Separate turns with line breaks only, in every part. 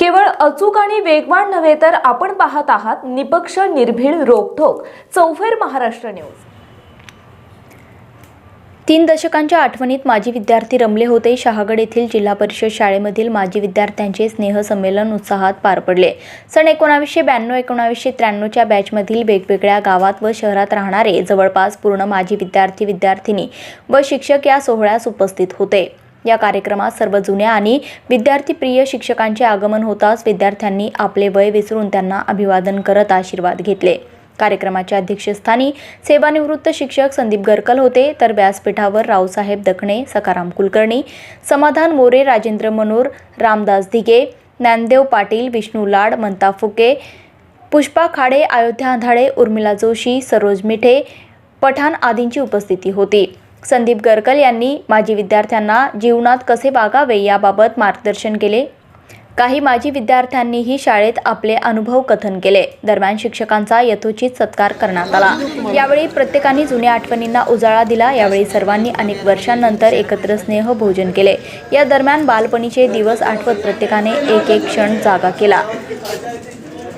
केवळ अचूक आणि वेगवान नव्हे तर आपण पाहत आहात निपक्ष निर्भीड रोखोक चौफेर महाराष्ट्र न्यूज.
तीन दशकांच्या आठवणीत माजी विद्यार्थी रमले होते. शहागड येथील जिल्हा परिषद शाळेमधील माजी विद्यार्थ्यांचे स्नेहसंमेलन उत्साहात पार पडले. सन एकोणावीसशे ब्याण्णव एकोणावीसशे त्र्याण्णवच्या बॅचमधील वेगवेगळ्या गावात व शहरात राहणारे जवळपास पूर्ण माजी विद्यार्थी विद्यार्थिनी व शिक्षक या सोहळ्यास उपस्थित होते. या कार्यक्रमात सर्व जुन्या आणि विद्यार्थीप्रिय शिक्षकांचे आगमन होताच विद्यार्थ्यांनी आपले वय विसरून त्यांना अभिवादन करत आशीर्वाद घेतले. कार्यक्रमाच्या अध्यक्षस्थानी सेवानिवृत्त शिक्षक संदीप गरकल होते. तर व्यासपीठावर रावसाहेब दखणे सकाराम कुलकर्णी समाधान मोरे राजेंद्र मनोर रामदास दिगे ज्ञानदेव पाटील विष्णू लाड मंता फुके पुष्पा खाडे अयोध्या आंधाळे उर्मिला जोशी सरोज मिठे पठाण आदींची उपस्थिती होती. संदीप गरकल यांनी माजी विद्यार्थ्यांना जीवनात कसे वागावे याबाबत मार्गदर्शन केले. काही माजी विद्यार्थ्यांनीही शाळेत आपले अनुभव कथन केले. दरम्यान शिक्षकांचा यथोचित सत्कार करण्यात आला. यावेळी प्रत्येकाने जुन्या आठवणींना उजाळा दिला. यावेळी सर्वांनी अनेक वर्षांनंतर एकत्र स्नेह भोजन केले. या दरम्यान बालपणीचे दिवस आठवत प्रत्येकाने एक एक क्षण जागा केला.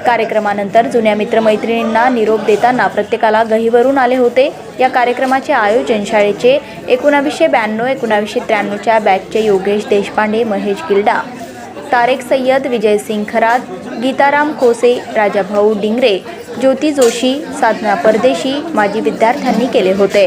कार्यक्रमानंतर जुन्या मित्रमैत्रिणींना निरोप देताना प्रत्येकाला गहीवरून आले होते. या कार्यक्रमाचे आयोजन शाळेचे एकोणावीसशे ब्याण्णव एकोणावीसशे त्र्याण्णवच्या बॅचचे योगेश देशपांडे महेश गिल्डा तारेक सय्यद विजयसिंग खरात गीताराम कोसे राजाभाऊ डिंगरे ज्योती जोशी साधना परदेशी माजी विद्यार्थ्यांनी केले होते.